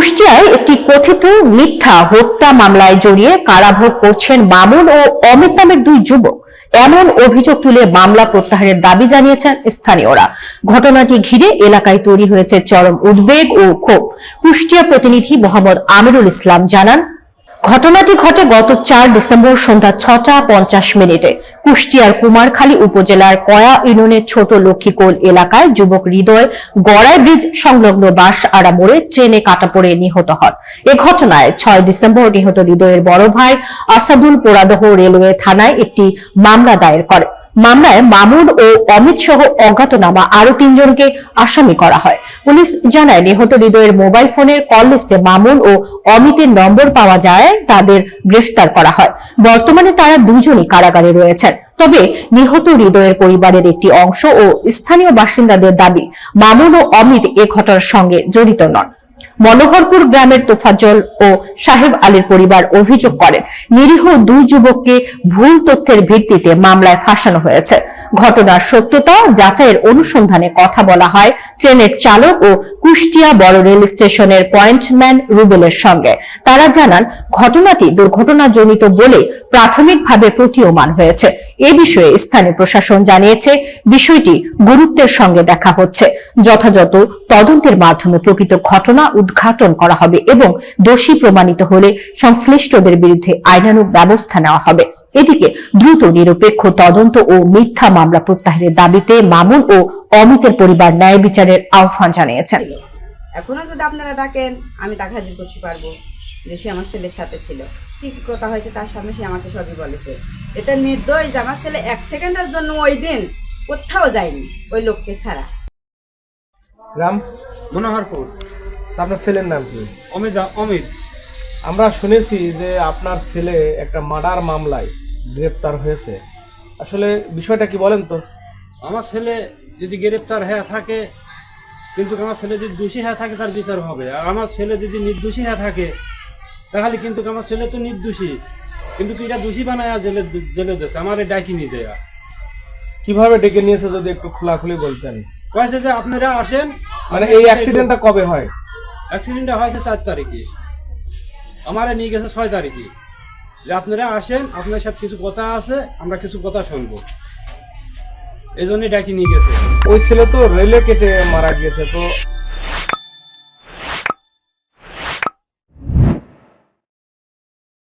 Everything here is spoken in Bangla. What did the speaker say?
কুষ্টিয়ায় একটি কথিত মিথ্যা হত্যা মামলায় জড়িয়ে কারাভোগ করছেন মামুন ও অমিত নামের দুই যুবক। এমন অভিযোগ তুলে মামলা প্রত্যাহারের দাবি জানিয়েছেন স্থানীয়রা। ঘটনাটি ঘিরে এলাকায় তৈরি হয়েছে চরম উদ্বেগ ও ক্ষোভ। কুষ্টিয়া প্রতিনিধি মোহাম্মদ আমিরুল ইসলাম জানান ঘটনাটি ঘটে গত চার ডিসেম্বর সন্ধ্যা ছটা পঞ্চাশ মিনিটে। কুষ্টিয়ার কুমারখালী উপজেলার কয়া ইউনিয়নের ছোট লক্ষ্মীকোল এলাকায় যুবক হৃদয় গড়াই ব্রিজ সংলগ্ন বাস আড়া মোড়ে ট্রেনে কাটা পড়ে নিহত হন। এ ঘটনায় ছয় ডিসেম্বর নিহত হৃদয়ের বড় ভাই আসাদুল পোরাদহ রেলওয়ে থানায় একটি মামলা দায়ের করে। মামলায় মামুন ও অমিত সহ অজ্ঞাতনামা আরও তিনজনকে আসামি করা হয়। পুলিশ জানায়, নিহত হৃদয়ের মোবাইল ফোনের কল লিস্টে মামুন ও অমিতের নম্বর পাওয়া যায়, তাদের গ্রেফতার করা হয়। বর্তমানে তারা দুজনই কারাগারে রয়েছেন। তবে নিহত হৃদয়ের পরিবারের একটি অংশ ও স্থানীয় বাসিন্দাদের দাবি, মামুন ও অমিত এ ঘটনার সঙ্গে জড়িত নন। মনোহরপুর গ্রামের তোফাজল ও সাহেব আলীর পরিবার অভিযোগ করেন, নিরীহ দুই যুবককে ভুল তথ্যের ভিত্তিতে মামলায় ফাঁসানো হয়েছে। ঘটনার সত্যতা যাচাইয়ের অনুসন্ধানে কথা বলা হয়, ট্রেনের চালক ও কুষ্টিয়া বড় রেল স্টেশনের পয়েন্টম্যান রুবেলের সঙ্গে। তারা জানান, ঘটনাটি দুর্ঘটনাজনিত বলে প্রাথমিকভাবে প্রতীয়মান হয়েছে। এ বিষয়ে স্থানীয় প্রশাসন জানিয়েছে, বিষয়টি গুরুত্বের সঙ্গে দেখা হচ্ছে। যথাযথ তদন্তের মাধ্যমে প্রকৃত ঘটনা উদ্ঘাটন করা হবে এবং দোষী প্রমাণিত হলে সংশ্লিষ্টদের বিরুদ্ধে আইনানুগ ব্যবস্থা নেওয়া হবে। এদিকে দ্রুত নিরপেক্ষ তদন্ত ও মিথ্যা মামলা প্রত্যাহারের দাবিতে মামুন ও অমিতের পরিবার ন্যায় বিচারের আহ্বান জানিয়েছেন। এখনও যদি আপনারা ডাকেন আমি তাকে হাজির করতে পারব যে সে আমার ছেলের সাথে ছিল। কি কি কথা হয়েছে তার সামনে সে আমাকে সবই বলেছে। এটা নির্দোষ যে আমার ছেলে এক সেকেন্ডের জন্য ওই দিন কোথাও যায়নি ওই লোককে ছাড়া। গ্রাম মনোহরপুর আপনার ছেলের নাম কি? অমিত অমিত। আমরা শুনেছি যে আপনার ছেলে একটা মার্ডার মামলায় গ্রেপ্তার হয়েছে। আসলে বিষয়টা কি বলেন তো? আমার ছেলে যদি গ্রেপ্তার হয়ে থাকে কিন্তু আমার ছেলে যদি দোষী হয়ে থাকে তার বিচার হবে। আর আমার ছেলে যদি নির্দোষী হয়ে থাকে তাহলে কিন্তু আমার ছেলে তো নির্দোষী। কিন্তু তুই এটা দোষী বানায় জেলে জেলে দেশ? আমার ডাকি নিয়ে দেয়া। কীভাবে ডেকে নিয়েছে যদি একটু খোলাখুলি বলতেন? কয়েছে যে আপনারা আসেন মানে এই অ্যাক্সিডেন্টটা কবে হয়? অ্যাক্সিডেন্টটা হয়েছে চার তারিখে। আমারে নিয়ে গেছে ছয় তারিখে। যে আপনারা আসেন আপনার সাথে কিছু কথা আছে আমরা কিছু কথা শুনব। এই জন্যই ডাকি নিয়ে গেছে। ওই ছেলে তো রেলে কেটে মারা গিয়েছে তো